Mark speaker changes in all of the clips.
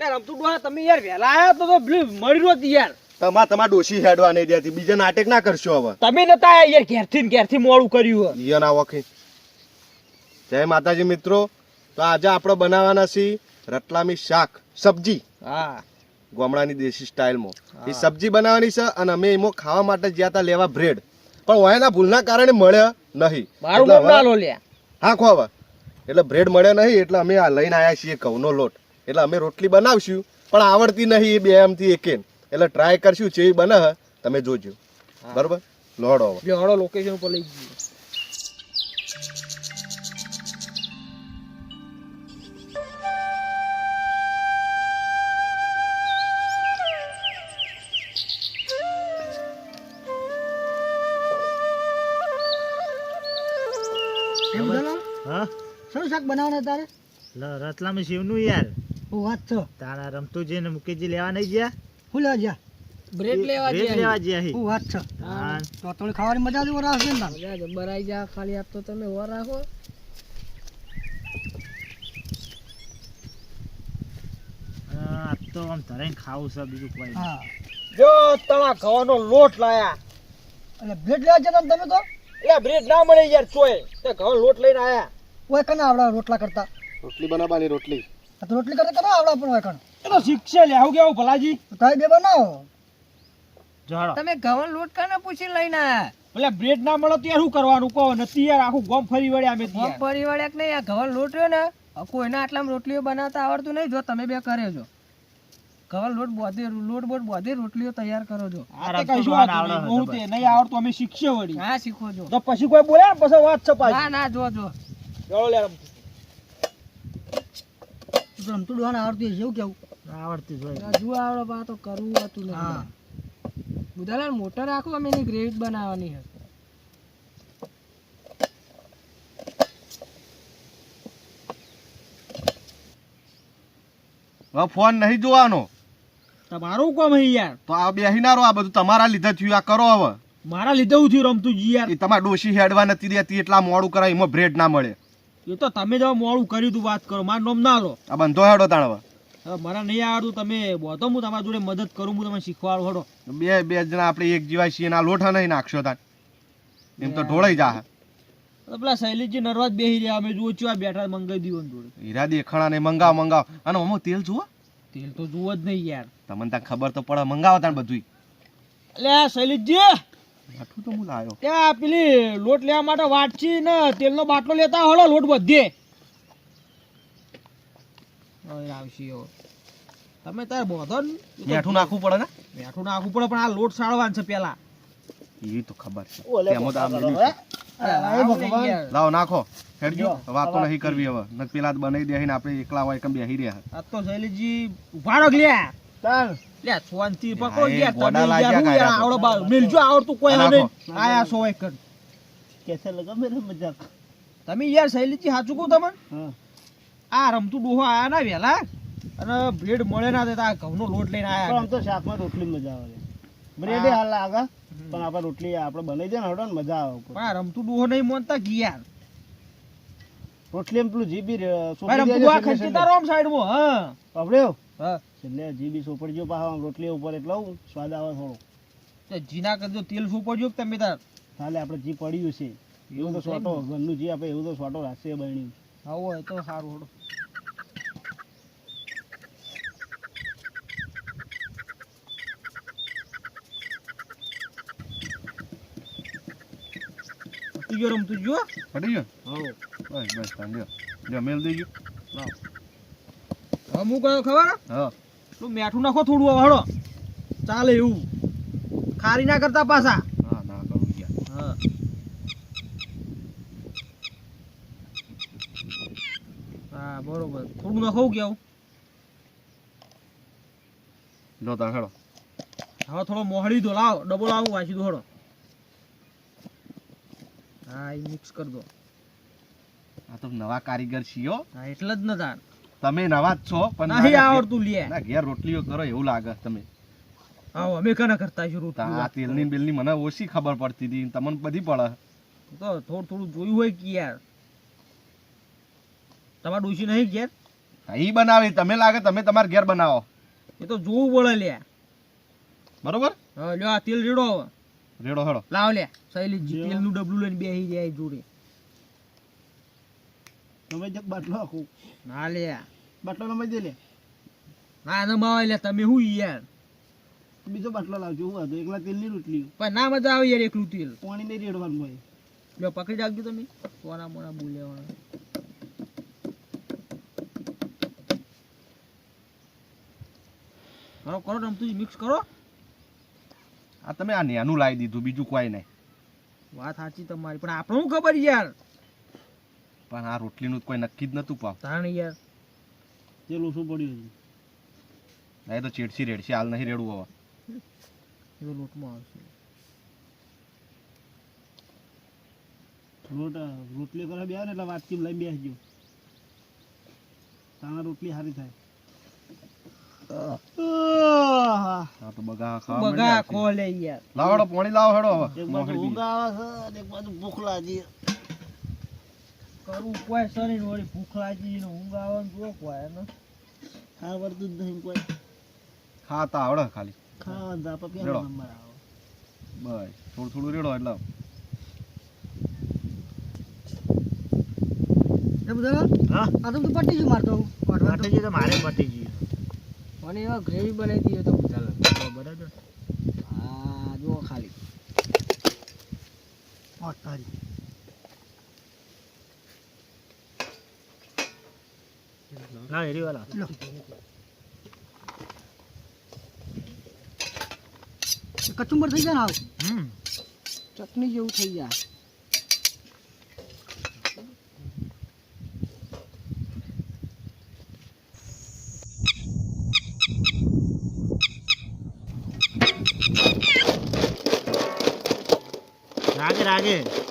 Speaker 1: રમતું ડોહા તમે યાર વહેલા આયા તો તો પેલું રહ્યો યાર.
Speaker 2: તમા તમા ડોશી હેડવા નહીં દેતી બીજા નાટક ના કરશો હવે.
Speaker 1: તમે નતા યાર ઘેરથી ને ઘેરથી મોડું કર્યું
Speaker 2: ઈયો ના વખત જય માતાજી મિત્રો તો આજે આપણે બનાવવાના છીએ રતલામી શાક સબ્જી.
Speaker 1: હા.
Speaker 2: ગામડાની દેશી સ્ટાઇલમાં. એ સબ્જી બનાવવાની છે અને અમે એમાં ખાવા માટે જ્યાં હતા લેવા બ્રેડ. પણ વાયના ભૂલના કારણે મળ્યા નહીં.
Speaker 1: મારું નામ લો
Speaker 2: હા ખો એટલે બ્રેડ મળ્યા નહીં એટલે અમે આ લઈને આવ્યા છીએ ઘઉંનો લોટ. એટલે અમે રોટલી બનાવશું પણ આવડતી નહીં એ બે એમથી એકે એટલે ટ્રાય કરશું જે બને તમે જોજો. બરોબર? લોડો
Speaker 1: લોડો લોકેશન ઉપર લઈ જઈએ.
Speaker 3: હા.
Speaker 4: શું શાક બનાવવાના તારે?
Speaker 3: રતલામ રતલામી શિવનું યાર.
Speaker 4: વાત છે
Speaker 3: તારા રમતુજી ને મુકેશજી લેવા નહીં ગયા?
Speaker 4: હું લેવા ગયા?
Speaker 1: બ્રેડ લેવા
Speaker 3: બ્રેડ
Speaker 1: જઈએ
Speaker 3: લેવા ગયા હી
Speaker 4: હું વાત છે
Speaker 3: હા.
Speaker 4: તો થોડી ખાવાની મજા જ વરાશે ને તાર.
Speaker 1: મજા જબરાઈ જા ખાલી આપ તો તમે ઓર રાખો.
Speaker 3: આ તો આમ ધરાઈને ખાવું છે બીજું કોઈ.
Speaker 4: હા.
Speaker 1: જો તણા ઘઉંનો લોટ લાયા.
Speaker 4: અને બ્રેડ લેવા જતા ને તમે તો?
Speaker 1: એટલે બ્રેડ ના મળે યાર ચોય. તે ઘઉં લોટ લઈને આયા.
Speaker 4: કોઈ કના આવડા રોટલા કરતા?
Speaker 2: રોટલી બનાવવાની રોટલી.
Speaker 4: આ તો રોટલી કરતા કરો આવડા પર વાકણ કણ.
Speaker 1: એ તો શીખશે લે આવું કેવું ભલાજી?
Speaker 4: તો બે બનાવો.
Speaker 3: જો
Speaker 1: તમે ઘઉં લોટ કાને પૂછી લઈને એટલે બ્રેડ ના મળો તો શું કરવાનું? કહો નથી યાર આખું ગોમ ફરી વળ્યા અમે
Speaker 5: ગોમ પરિવાળે કે નહીં? આ ઘઉં લોટ રહ્યો ને આ કોઈને આટલામાં રોટલીઓ બનાવતા આવડતું નહીં. જો તમે બે કરે છો. ઘઉં લોટ બોધે લોટ બોટ બોધી રોટલીઓ તૈયાર કરો છો.
Speaker 3: આ રમતું આવડે
Speaker 1: હું તે નહીં આવડતું અમે શીખશે વળી.
Speaker 5: હા શીખો છો.
Speaker 1: તો પછી કોઈ બોલે ને પછી વાત છે પાછી.
Speaker 5: ના ના જો જો.
Speaker 1: ચાલો લે રમતું.
Speaker 4: તો રમતું ડોન આવડતું હશે એવું કેવું?
Speaker 3: આવડતી હોય.
Speaker 5: જુઓ આવડે પણ તો કરવું હતું
Speaker 4: હા.
Speaker 5: બુધાલાલ મોટર રાખો અમે એની ગ્રેવી બનાવવાની હશે.
Speaker 2: હવે ફોન નહીં જોવાનો.
Speaker 1: તમારું કોમ હે યાર.
Speaker 2: તો આ બેહીનારો આ બધું તમારા લીધે થયું આ કરો હવે.
Speaker 1: મારા લીધે હું થયું રમતું જી યાર.
Speaker 2: એ તમારા ડોશી હેડવા નથી દેતી એટલા મોડું કરાય એમાં બ્રેડ ના મળે.
Speaker 1: એ તો તમે જો મોડું કર્યું તું વાત કરો. મારું નામ ના લો.
Speaker 2: આ બંધો હેડો તાણ હવે.
Speaker 1: મારા નહીં આવડતું તમે બોતો હું તમારા જોડે મદદ કરું હું તમને શીખવાડું હડો.
Speaker 2: બે બે જણા આપણે એક જીવાય છીએ ના લોઠા નહીં નાખશો તાણ. એમ તો ઢોળાઈ જા
Speaker 1: પેલા શૈલેષજી નરવાજ બેહી રહ્યા અમે જુઓ આ બેઠા મંગાઈ દીધું જોડે.
Speaker 2: હીરા દેખાણા ને મંગાવ મંગાવ. અને અમો તેલ જુઓ.
Speaker 1: તેલ તો જુઓ જ નહીં યાર.
Speaker 2: તમને ત્યાં ખબર તો પડે મંગાવો તાણ બધું
Speaker 1: એટલે શૈલેષજી!
Speaker 2: આઠું તો હું લાયો.
Speaker 1: ત્યાં પેલી લોટ લેવા માટે વાટછી ને તેલનો બાટલો લેતા હળો લોટ બધે. આવશે તમે તાર બોધો
Speaker 2: મેઠું નાખવું પડે ને?
Speaker 1: બેઠું નાખવું પડે પણ આ લોટ સાળવાનું છે પેલા.
Speaker 2: એ તો ખબર છે. લાવો નાખો. હેડજો. વાતો નહીં કરવી હવે. ન પેલા બનાવી દે ને આપણે એકલા હોય કેમ બેહી રહ્યા.
Speaker 1: આ તો શૈલીજી ઉભાડો લ્યા.
Speaker 4: ચાલ.
Speaker 1: લ્યા શાંતિ પકડો યાર તમે યાર હું યાર
Speaker 2: કાયા
Speaker 1: આવડો બા- મેલજો આવડતું કોઈ હવે આયા સો એક જ.
Speaker 4: કેસે લગા મેરે મજાક.
Speaker 1: તમે યાર શૈલેષજી સાચું કહું તમને? આ રમતું ડોહો આયા ના વેલા? અને બ્રેડ મળે ના દેતા આ ઘઉંનો લોટ લઈને
Speaker 4: પણ
Speaker 1: આયા
Speaker 4: આમ તો શાકમાં રોટલી મજા આવે બ્રેડ હાલ લાગે પણ આપણે રોટલી આપણે બનાવી દે ને હડો ને મજા આવે
Speaker 1: પણ આ રમતું ડોહો નહીં મોનતા ગયા યાર.
Speaker 4: રોટલી એમ પેલું જીબી
Speaker 1: ભાઈ રમતું આ ખંચેતા રોમ સાઈડમાં હા.
Speaker 4: પકડ્યો
Speaker 1: હા.
Speaker 4: એટલે જીબી સોપડજો પાછો આમ રોટલી ઉપર એટલે સ્વાદ આવે થોડો.
Speaker 1: તો જીના કરજો તેલ સોપડજો તમે તાર.
Speaker 4: તાલે આપણે જી પડ્યું છે. એવું તો સોટો ઘરનું જી આપણે એવું તો સોટો રાખશે બન્યું
Speaker 1: આવો હોય તો સારું હોડો. ગયો રમતું જો
Speaker 2: પડી ગયો? બસ બસ તાણ લ્યો લ્યો મેલ દેજો.
Speaker 1: હા હું કયો ખબર?
Speaker 2: હા.
Speaker 1: તું મેઠું નાખો થોડું હળો. ચાલે એવું. ખારી ના કરતા પાછા.
Speaker 2: હા ના કરું
Speaker 1: હા. હા બરોબર. થોડું નાખો કે આવું
Speaker 2: લો તાણ હેડો
Speaker 1: હવે થોડો મોહળી દો લાવ. ડબલ આવું વાંચી દો હળો. હા એ મિક્સ કરી દો.
Speaker 2: આ તો નવા કારીગર છીએ
Speaker 1: હા એટલે જ ન તાર.
Speaker 2: તમે નવા જ છો પણ
Speaker 1: નહીં આવડતું લે.
Speaker 2: ના ઘેર રોટલીઓ કરો એવું લાગે તમે.
Speaker 1: આવો અમે કને કરતા છીએ
Speaker 2: તા આ
Speaker 1: ની
Speaker 2: તેલની બિલની મને ઓછી ખબર પડતી હતી તમને બધી પડે.
Speaker 1: તો થોડું થોડું જોયું હોય કે યાર? તમારે ડોસી નહીં ઘેર?
Speaker 2: અહીં બનાવે તમે લાગે તમે તમારા ઘેર બનાવો.
Speaker 5: એ તો જોવું પડે લે.
Speaker 2: બરોબર?
Speaker 5: હા લ્યો આ તેલ રેડો હવે.
Speaker 2: રેડો હેડો
Speaker 5: લાવ લે શૈલી તેલનું ડબલું લઈને બેસી જાય જોડે.
Speaker 4: તમે જક બાટલો આખું.
Speaker 5: ના લે.
Speaker 4: બાટલો લંબાઈ દે લે.
Speaker 5: ના ના માવા લે તમે હું યાર
Speaker 4: બીજો બાટલો લાવજો હું હતો એકલા તેલની રોટલી.
Speaker 5: પણ ના મજા આવે યાર એકલું તેલ.
Speaker 4: પાણી નહીં રેડવાનું હોય.
Speaker 5: લ્યો પકડી રાખજો તમે. કોના મોના બોલ્યા કરો કરો રમતું મિક્સ કરો.
Speaker 2: આ તમે આ નેનું લાવી દીધું બીજું કોઈ નહીં.
Speaker 5: વાત સાચી તમારી પણ આપણે શું ખબર યાર?
Speaker 2: પણ આ રોટલીનું કોઈ નક્કી જ નતું પાવ.
Speaker 5: તાણ યાર.
Speaker 4: તેલ ઓછું પડ્યું
Speaker 2: ના એ તો ચેડસી રેડશે હાલ નહીં રેડવું હવે.
Speaker 5: એ તો લોટમાં આવશે.
Speaker 4: રોટ રોટલી કરવા બે ને એટલે વાતચીત લઈને બેસજો. તાણા રોટલી સારી થાય.
Speaker 2: લાવડો તો બગા ખાવા
Speaker 5: બગા
Speaker 2: માંડ્યા છે.
Speaker 5: યાર.
Speaker 2: લાવો પાણી લાવો હેડો હવે.
Speaker 4: એક બાજુ ઊંઘ આવે છે એક બાજુ ભૂખ લાગી.
Speaker 5: કરવું કોઈ શરીર વળી ભૂખ લાગી ને ઊંઘ આવે ને જો કોઈ ને?
Speaker 4: ખાવડતું જ નહીં કોઈ.
Speaker 2: ખાતા આવડે ખાલી.
Speaker 4: ખાવા ધાપા
Speaker 2: રેડો.
Speaker 4: પેલો નંબર આવે.
Speaker 2: બસ થોડું થોડું રેડો એટલે.
Speaker 5: એ બધા?
Speaker 3: હા.
Speaker 5: આ તો પટી જ મારતો
Speaker 3: પટી ગયું તો મારે પટી ગયું.
Speaker 5: મને એવા ગ્રેવી બનાવી દીધો તો ચાલે બરાબર. હા જો ખાલી.
Speaker 3: ના એરી લો
Speaker 5: કચુંબર થઈ જાય ને
Speaker 3: હમ
Speaker 5: ચટણી જેવું થઈ જાય
Speaker 3: રાગે રાગે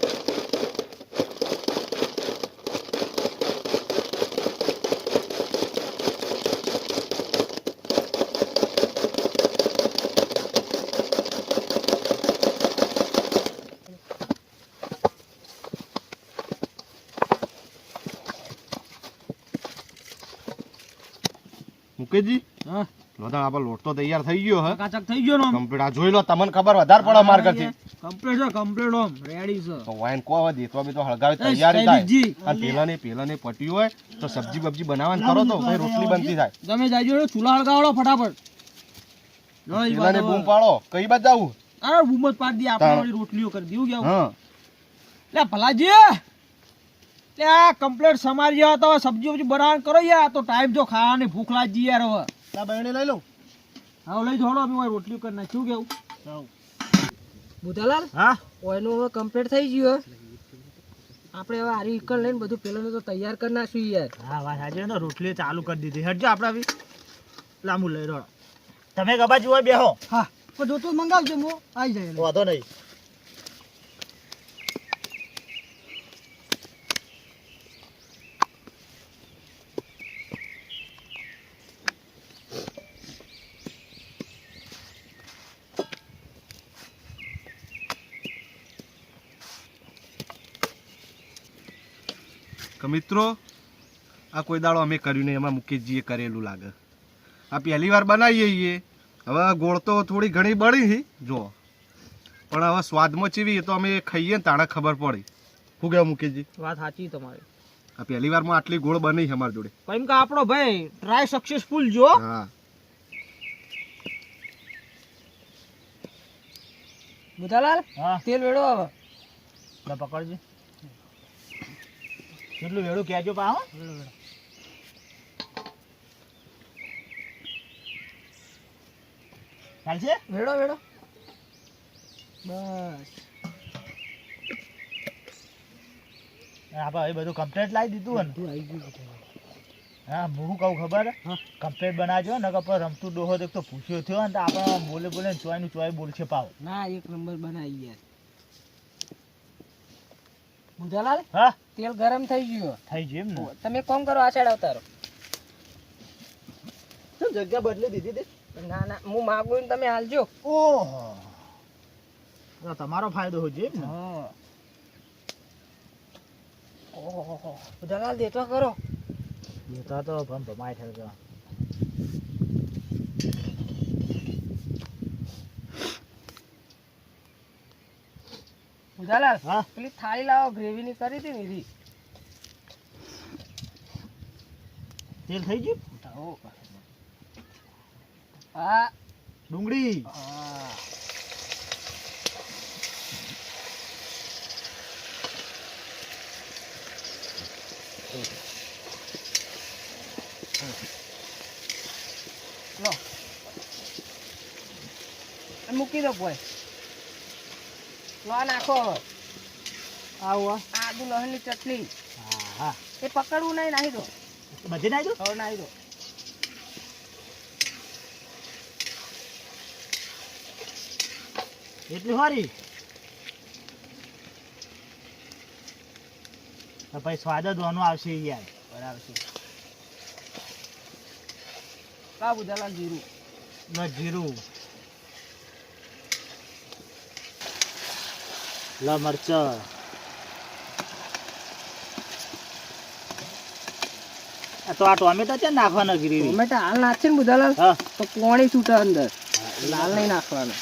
Speaker 2: મુકેશજી
Speaker 5: હા.
Speaker 2: લોધા આપણે લોટ તો તૈયાર થઈ ગયો હે.
Speaker 5: કાચક થઈ ગયો નો
Speaker 2: કમ્પ્લીટ. આ જોઈ લો તમને ખબર વધારે પડે માર કરતી
Speaker 5: કમ્પ્લીટ છે કમ્પ્લીટ ઓમ રેડી છે.
Speaker 2: તો વાઈન કો હવે દેતવા બી તો હળગાવી તૈયારી થાય. અને પેલા ને પેલા ને પટી હોય તો સબ્જી બબ્જી બનાવવાનું કરો તો ભાઈ રોટલી બનતી થાય.
Speaker 5: તમે જાજો ચૂલા હળગાવડો ફટાફટ.
Speaker 2: પેલા ને બૂમ પાડો. કઈ બાજુ જાવું
Speaker 5: આ બૂમ જ પાડી આપણે રોટલીઓ કરી દીધું
Speaker 2: હા.
Speaker 5: લે ભલાજી! લે આ કમ્પ્લેટ સમારી જવા તો સબ્જી વબ્જી બનાવવાનું કરો યાર. તો ટાઈમ જો ખાવાની ભૂખ લાગી યાર હવે.
Speaker 4: તા બહેણે લઈ લઉં
Speaker 5: હા લઈ જોડો અમે ઓય રોટલીઓ કરી નાખ્યું કેવું?
Speaker 4: જાઉં.
Speaker 5: બુધાલાલ
Speaker 3: હા?
Speaker 5: ઓયનું હવે કમ્પ્લેટ થઈ ગયું હે. આપણે હવે આરી ઈકર લઈને બધું પેલાનું તો તૈયાર કરી નાખ્યું યાર.
Speaker 3: હા વાત સાચી ને રોટલી ચાલુ કરી દીધી. હટજો આપણે બી લાંબુ લઈ રહ્યો. તમે ગબા જુઓ બેહો.
Speaker 5: હા પણ જોતું મંગાવજો હું આવી જાય
Speaker 3: વાંધો નહીં.
Speaker 2: કે મિત્રો આ કોઈ દાડો અમે કર્યું નહીં એમાં મુકેશજીએ કરેલું લાગે. આ પહેલી વાર બનાવીએ છીએ. હવે ગોળ તો થોડી ઘણી બળી છે. જો પણ હવે સ્વાદમાં ચીવી તો અમે ખાઈએ ને તાણે ખબર પડી. શું કહેવું મુકેશજી?
Speaker 5: વાત સાચી તમારી.
Speaker 2: આ પહેલી વારમાં આટલી ગોળ બની છે અમારી જોડે.
Speaker 5: કેમ કે આપણો ભાઈ ટ્રાય સક્સેસફુલ જો
Speaker 2: હા.
Speaker 5: બુધાલાલ
Speaker 3: હા.
Speaker 5: તેલ વેડો હવે
Speaker 3: પકડજો. કેટલું વેળું કહેજો પા ચાલશે
Speaker 5: વેડો વેડો. બસ.
Speaker 3: આપણે હવે બધું કમ્પ્લીટ લાવી દીધું
Speaker 5: બધું આવી ગયું
Speaker 3: હા હું કહું ખબર. કમ્પ્લીટ બનાવજો ને કપડ રમતું ડોહો તો પૂછ્યો થયો ને તો આપણે બોલે બોલે ને ચોયનું ચોય બોલશે પાવ
Speaker 5: ના એક નંબર બનાવી યાર બુધાલાલ
Speaker 3: હા.
Speaker 5: તેલ ગરમ થઈ ગયું.
Speaker 3: થઈ ગયું એમ ને?
Speaker 5: તમે કોમ કરો આ સાઈડ આવતારો
Speaker 4: શું જગ્યા બદલી દીધી હતી
Speaker 5: ના ના હું માગું ને તમે હાલજો.
Speaker 3: ઓહો. તમારો ફાયદો હોય છે એમ ને.
Speaker 5: હા. ઓહો બુધાલાલ દેતો કરો.
Speaker 3: દેતા તો ભમ ભમાય થયો તો.
Speaker 5: ઉજાલાલ
Speaker 3: હા?
Speaker 5: પેલી થાળી લાવો ગ્રેવી ની કરી હતી ને
Speaker 3: તેલ થઈ ગયું?
Speaker 5: હા.
Speaker 3: ડુંગળી.
Speaker 5: હા. લો. મૂકી દો કોઈ. લો નાખો
Speaker 3: આવો.
Speaker 5: આદુ લસણની ચટણી.
Speaker 3: હા હા.
Speaker 5: એ પકડવું નહીં નાખી દો.
Speaker 3: બધી નાખી દો?
Speaker 5: હવે નાખી દો.
Speaker 3: એટલી સારી? તો પછી સ્વાદ જ વાનો આવશે યાર.
Speaker 5: બરાબર છે. કા બુધાલા જીરું.
Speaker 3: લો જીરું. લો મરચ આ તો આ ટોમેટા છે નાખવાના ગ્રેવી
Speaker 5: ટોમેટા હાલ નાખશે ને બુધાલાલ તો પોણી છૂટે અંદર. લાલ નહીં નાખવાનું.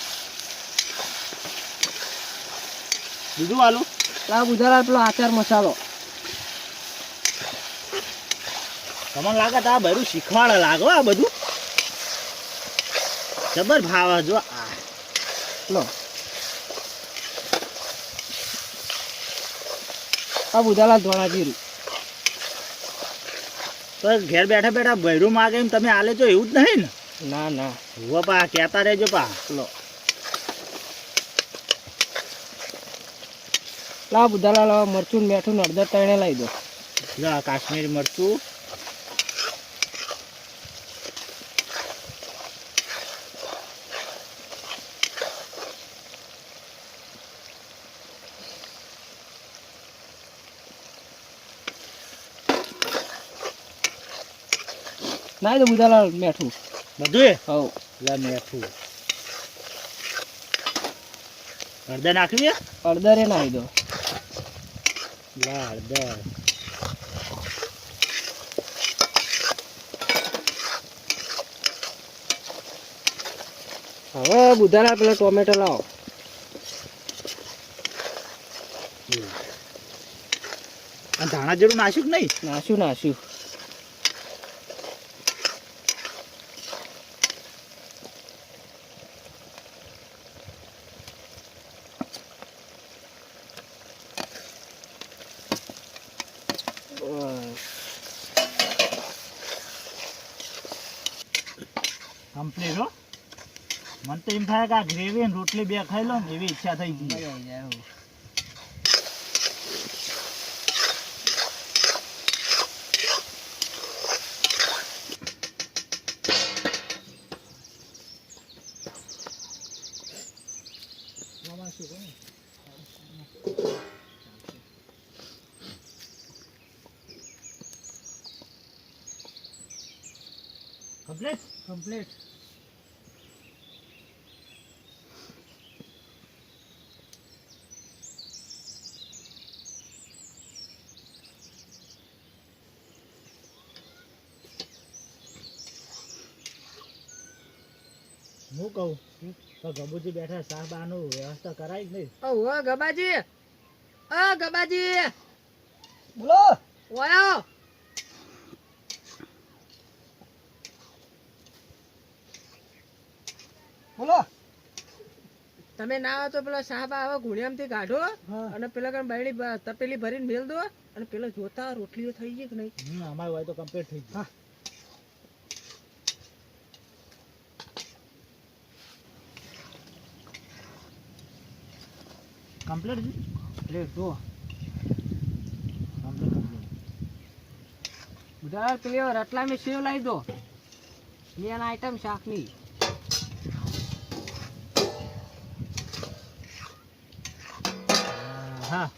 Speaker 3: બીજું આલુ
Speaker 5: કા બુધાલાલ પેલો આચાર મસાલો.
Speaker 3: તમને લાગે તો આ બધું શીખવાડે લાગો આ બધું? જબર ભાવ જો આ.
Speaker 5: લો. આ બુધાલાલ ધોળા જીરું.
Speaker 3: તો ઘેર બેઠા બેઠા ભૈરું માગે એમ તમે આલે તો એવું જ નહીં ને?
Speaker 5: ના ના.
Speaker 3: હુઓ પા કહેતા રહેજો પા.
Speaker 5: લો. લા બુધાલાલ હવે મરચું મેઠું હળદર તણે લઈ દો.
Speaker 3: કાશ્મીરી મરચું.
Speaker 5: નાઈ દો બુધાલાલ મેઠું.
Speaker 3: બધું
Speaker 5: હવ.
Speaker 3: લે મેઠું. હળદર નાખવી
Speaker 5: હળદર એ નાખી દો
Speaker 3: લે હળદર.
Speaker 5: હવે બુધાલાલ પેલા ટોમેટો લાવો.
Speaker 3: ધાણા જેવું નાશ્યું કે નહીં?
Speaker 5: નાસ્યું નાસ્યું
Speaker 3: કમ્પ્લીટ હો મને તો એમ થાય કે આ ગ્રેવી અને રોટલી બે ખાઈ લો ને એવી ઈચ્છા થઈ ગઈ
Speaker 5: મજા આવી જાય હવે.
Speaker 3: કમ્પ્લીટ
Speaker 5: કમ્પ્લીટ
Speaker 3: હું કહું? તો ગબુજી બેઠા સાહેબાનું વ્યવસ્થા કરાય નહીં?
Speaker 5: ઓ ગબાજી! અ ગબાજી! બોલો! ઓયો! બોલો! તમે ના આવો તો પેલા સાહેબ આવે થી કાઢો અને પેલા કણ બાયડી બ- તપેલી ભરીને મેલ દો અને પેલા જોતા રોટલીઓ થઈ ગઈ કે નહીં?
Speaker 3: અમારે અમારી હોય તો કમ્પ્લીટ થઈ ગયું કમ્પ્લીટ
Speaker 5: લે જો
Speaker 3: કમ્પ્લીટ કમ્પ્લીટ
Speaker 5: બધા પેલી રટલા મેં સેવ લાવી દો મેન આઈટમ શાકની
Speaker 3: હા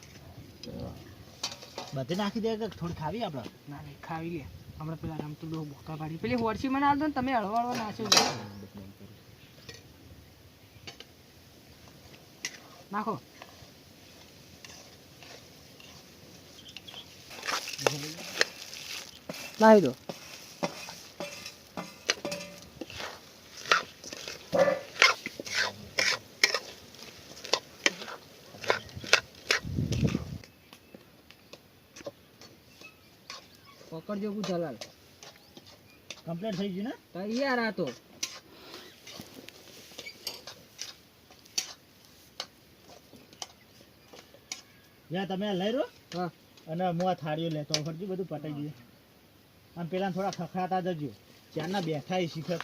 Speaker 3: બધી નાખી દે થોડી ખાવી આપણે
Speaker 5: ના નહીં ખાવી લે હમણાં પેલા રમતું ડો બોકા પાડી પેલી હોરસી મને આવતો દો ને તમે હળવા હળવા નાખ્યો નાખો નાહી દો પકડજો બુધાલાલ
Speaker 3: કમ્પ્લીટ થઈ ગયું ને?
Speaker 5: તૈયાર આ તો
Speaker 3: યા તમે લઈ રહ્યો?
Speaker 5: હા.
Speaker 3: અને હું આ થાળીઓ લેતો. ફરજી બધું પટાઈ ગયું આમ પેલા થોડા ખખડાતા જજો. ચારના બેઠા એ! શિખર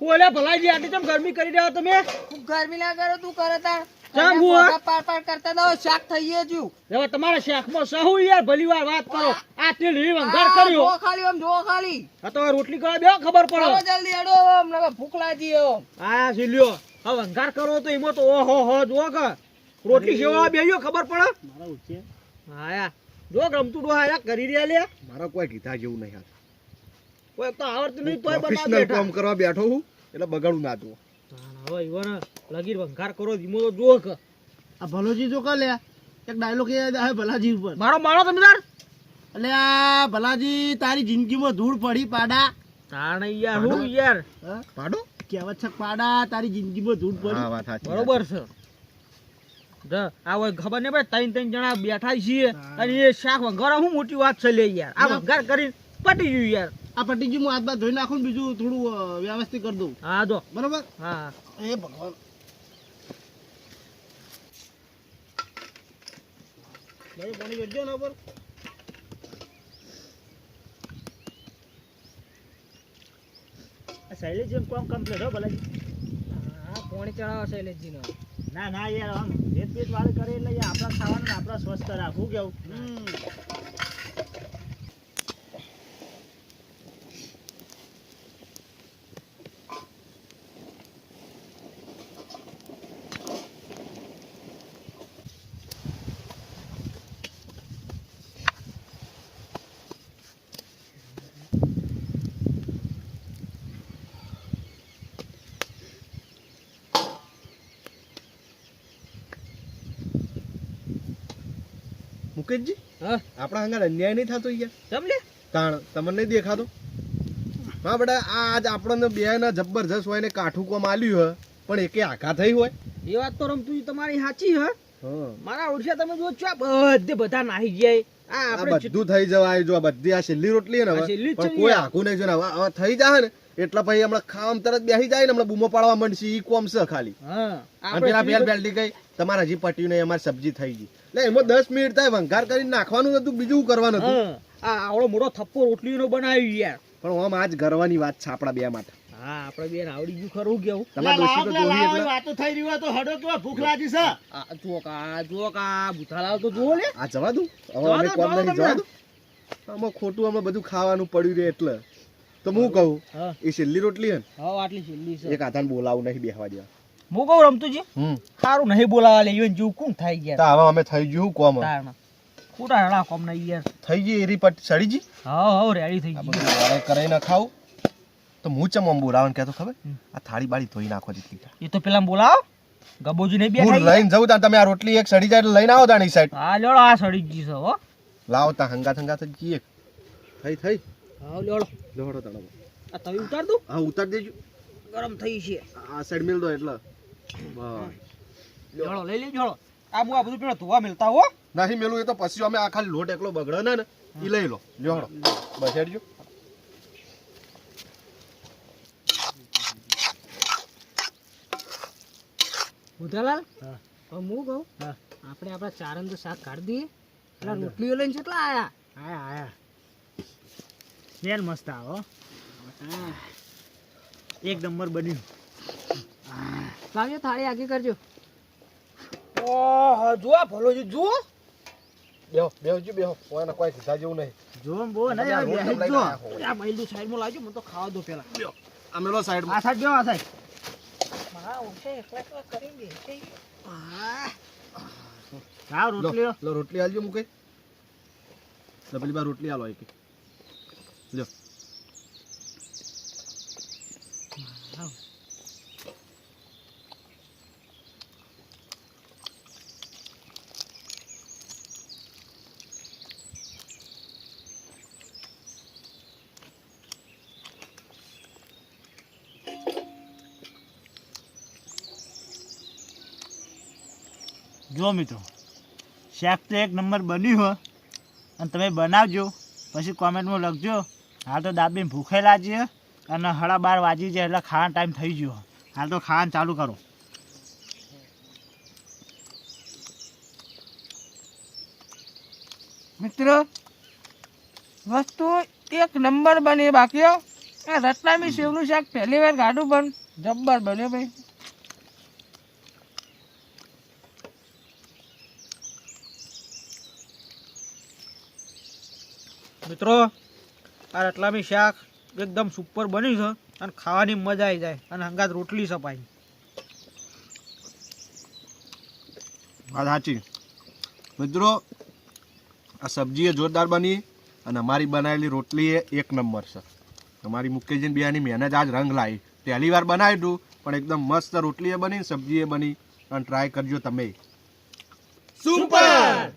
Speaker 1: ઓલે ભલાજી આટલી કેમ ગરમી કરી રહ્યા તમે?
Speaker 5: તું ગરમી ના કરો તું કરે તાર.
Speaker 1: ચાલ બુઆ.
Speaker 5: પાર પાર કરતા દો શાક થઈ ગયું છું
Speaker 1: હવે તમારા શાકમાં સહુ યાર ભલી વાર વાત કરો. આ વંગાર કર્યો
Speaker 5: જો ખાલી જો ખાલી.
Speaker 1: આ તો રોટલી કરવા બેહો ખબર પડે.
Speaker 5: જલ્દી હેડો ભૂખ લાગી
Speaker 1: આ સિલ્યો હવે વંગાર કરો તો એમાં તો ઓહો હો જો કે. રોટલી સેવા બેહ્યો ખબર પડે?
Speaker 3: મારા ઉછે.
Speaker 1: હા જો ગમતું ડો યાર કરી રહ્યા લે
Speaker 2: મારા કોઈ કીધા જેવું નહીં હાલ.
Speaker 1: કોઈ તો આવડતું નહીં તોય બધા
Speaker 2: પ્રોફેશનલ
Speaker 1: બેઠા.
Speaker 2: કામ કરવા બેઠો હું એટલે બગાડું ના તું
Speaker 1: હવે ઈવર લગીર વંગાર કરો ધીમો તો જો કે.
Speaker 4: આ ભલોજી જો કે લે એક ડાયલોગ એ આવે ભલાજી ઉપર.
Speaker 1: મારો મારો તમે તાર?
Speaker 4: એટલે આ ભલાજી તારી જિંદગીમાં ધૂળ પડી પાડા.
Speaker 1: તાણ યાર હું યાર.
Speaker 4: હા?
Speaker 2: પાડો?
Speaker 4: કહેવત છે પાડા તારી જિંદગીમાં ધૂળ પડી.
Speaker 1: બરોબર છે. આ હોય ખબર નહીં ભાઈ ત્રણ ત્રણ જણા બેઠા છીએ અને એ શાક વંગારા હું મોટી વાત છે લે યાર. આ. કરીને પટી ગયું યાર.
Speaker 4: આ પટ્ટીજી હું હાથ બાદ ધોઈ નાખું બીજું થોડું વ્યવસ્થિત કરી દઉં.
Speaker 1: હા જો.
Speaker 4: બરોબર?
Speaker 1: હા.
Speaker 4: એ ભગવાન. પાણી કરજો ને ઉપર.
Speaker 3: આ શૈલેષ જેમ કોમ કમ્પ્લીટ હો ભલાજી
Speaker 5: હા પોણી ચડાવો શૈલેષજી નો
Speaker 3: ના ના યાર આમ ભેટ ભેટ વાળું કરે એટલે આપણા ખાવાનું આપણા સ્વસ્થ રાખવું કેવું.
Speaker 2: મુકેશજી
Speaker 1: હા?
Speaker 2: આપણા હંગાર અન્યાય નહીં થતો યાર. તાણ તમને દેખાતો? હા બેટા આ આજ આપણને બે ના જબરજસ્ત હોય ને કાઠું કોમ આલ્યું હોય પણ એકે આખા થઈ હોય.
Speaker 1: એ વાત તો રમતું તમારી સાચી હ.
Speaker 2: હા.
Speaker 1: મારા ઓળખ્યા તમે જો છો બધે બધા નાહી જાય આ આપણે
Speaker 2: બધું થઈ જવાય જો આ બધી આ છેલ્લી રોટલી ને હવે. કોઈ આખું નહીં જો ને હવે થઈ જાય ને એટલે પછી હમણાં ખામ તરત બેસી જાય ને હમણાં બૂમો પાડવા માંડશે ઈ કોમ છે ખાલી. અને પેલા ફેર પેલટી ગઈ તમારા હજી પટ્યું નહીં અમારી સબ્જી થઈ ગઈ. એટલે એમાં દસ મિનિટ થાય વંઘાર કરીને નાખવાનું હતું બીજું કરવાનું હતું
Speaker 1: આ આવડો મોટો થપ્પો રોટલીનો બનાવી યાર.
Speaker 2: પણ આમ આજ ગરવાની વાત છે આપણા બે માટે.
Speaker 1: હા આપણે બેન આવડી ગયું ખરું કેવું
Speaker 2: તમારા
Speaker 4: લાવો,
Speaker 2: તો
Speaker 4: પેલા
Speaker 2: એટલે.
Speaker 4: વાતો થઈ રહી હોય તો હડો કેવા ભૂખ લાગી છે?
Speaker 1: આ જુઓ કા જુઓ કા બુથાલાલ તો જુઓ લે.
Speaker 2: આ જવા દઉં? હવે અમે કોમ
Speaker 1: જવા
Speaker 2: નહીં જવા દઉં? આમાં ખોટું અમે બધું ખાવાનું પડ્યું રે એટલે. તો હું કહું
Speaker 1: હા.
Speaker 2: એ છેલ્લી રોટલી હે
Speaker 1: હા આટલી છેલ્લી છે.
Speaker 2: એક આધાન બોલાવું નહીં બેહવા દેવા.
Speaker 1: હું કહું રમતુજી?
Speaker 2: હમ.
Speaker 1: સારું નહીં બોલાવા લે ઈવન જેવું કોણ થઈ
Speaker 2: ગયા
Speaker 1: ગયા
Speaker 2: હવે અમે થઈ ગયું કોમ?
Speaker 1: ખોટા રડા કોમ નહીં યાર.
Speaker 2: થઈ ગઈ એરી પટ સડી જી
Speaker 1: હા હા રેડી થઈ ગઈ.
Speaker 2: મારે કરે ના ખાવું. તો હું ચમ આમ બોલાવાનું કહેતો ખબર? આ થાળી બાળી ધોઈ નાખો દીધી
Speaker 1: એ તો પેલા બોલાવો. ગબોજી નહીં
Speaker 2: હું
Speaker 1: બેઠા
Speaker 2: લઈને જઉં તા તમે આ રોટલી એક સડી જાય લઈને આવો તાણી સાઈડ.
Speaker 1: હા લેડો આ સડી ગઈ છે હો.
Speaker 2: લાવો તા હંગા થંગા થઈ જઈએ. થઈ થઈ.
Speaker 1: હા લેડો
Speaker 2: લોહડો તાણો
Speaker 1: આ તવી ઉતાર દઉં?
Speaker 2: હા ઉતાર દેજો.
Speaker 1: ગરમ થઈ છે.
Speaker 2: આ સાઈડ મેલ દો એટલે.
Speaker 1: લેડો લઈ લેજો લેડો. આ હું આ બધું પેલા ધોવા મેલતા હો.
Speaker 2: નહીં મેલું એ તો પછી અમે આ ખાલી લોટ એકલો બગડે ને ને એ લઈ લો. લ્યોડો બસ હેડજો.
Speaker 5: બુધાલાલ
Speaker 3: હા.
Speaker 5: હું કહું?
Speaker 3: હા.
Speaker 5: આપણે આપણા ચારન તો શાક કાઢી દઈએ. પેલા રોટલીઓ લઈને કેટલા આયા?
Speaker 3: આયા આયા. બેન મસ્ત આવો એક નંબર બન્યું.
Speaker 5: લાવજો થાળી આગી કરજો.
Speaker 1: ઓહો જુઓ ભલોજી જુઓ.
Speaker 2: બેહો બેહો બેહો. કોઈને કોઈ સીધા જેવું નહીં.
Speaker 3: જો
Speaker 2: બો
Speaker 3: નહીં
Speaker 2: આ
Speaker 3: બેહી જો.
Speaker 2: હો.
Speaker 1: આ મહિલું સાઈડમાં લાવજો મને તો ખાવા દો પેલા
Speaker 2: આ મેલો સાઈડમાં.
Speaker 3: આ સાઈડ બેહો આ સાઈડ.
Speaker 5: મારા ઓછે એકલા એકલા કરી દે છે
Speaker 3: લાવ
Speaker 2: લો
Speaker 3: રોટલીઓ.
Speaker 2: લો રોટલી આલજો મુકે પેલી બાર રોટલી આલો એક. જો
Speaker 3: જો મિત્રો શાક તો એક નંબર બન્યું હોય અને તમે બનાવજો પછી કોમેન્ટમાં લખજો. હાલ તો દાબીને ભૂખેલા છે અને હળા બાર વાજી જાય એટલે ખાવાનો ટાઈમ થઈ ગયો. હાલ તો ખાવાનું ચાલુ કરો.
Speaker 5: મિત્રો વસ્તુ એક નંબર બની બાકી. આ રત્નામી સેવનું શાક પહેલી વાર ગાડું પણ જબ્બર બન્યો ભાઈ.
Speaker 1: મિત્રો આ રતલામી શાક એકદમ સુપર બન્યું છે અને ખાવાની મજા આવી જાય અને હંગાત રોટલી સપાઈ.
Speaker 2: વાત સાચી. મિત્રો આ સબ્જી એ જોરદાર બની અને અમારી બનાવેલી રોટલી એ એક નંબર છે. અમારી મુકેશજી બિયાની મહેનત આજ રંગ લાવી. પહેલી વાર બનાવ્યું દઉં પણ એકદમ મસ્ત રોટલી એ બની સબ્જીએ બની. અને ટ્રાય કરજો તમે.
Speaker 5: સુપર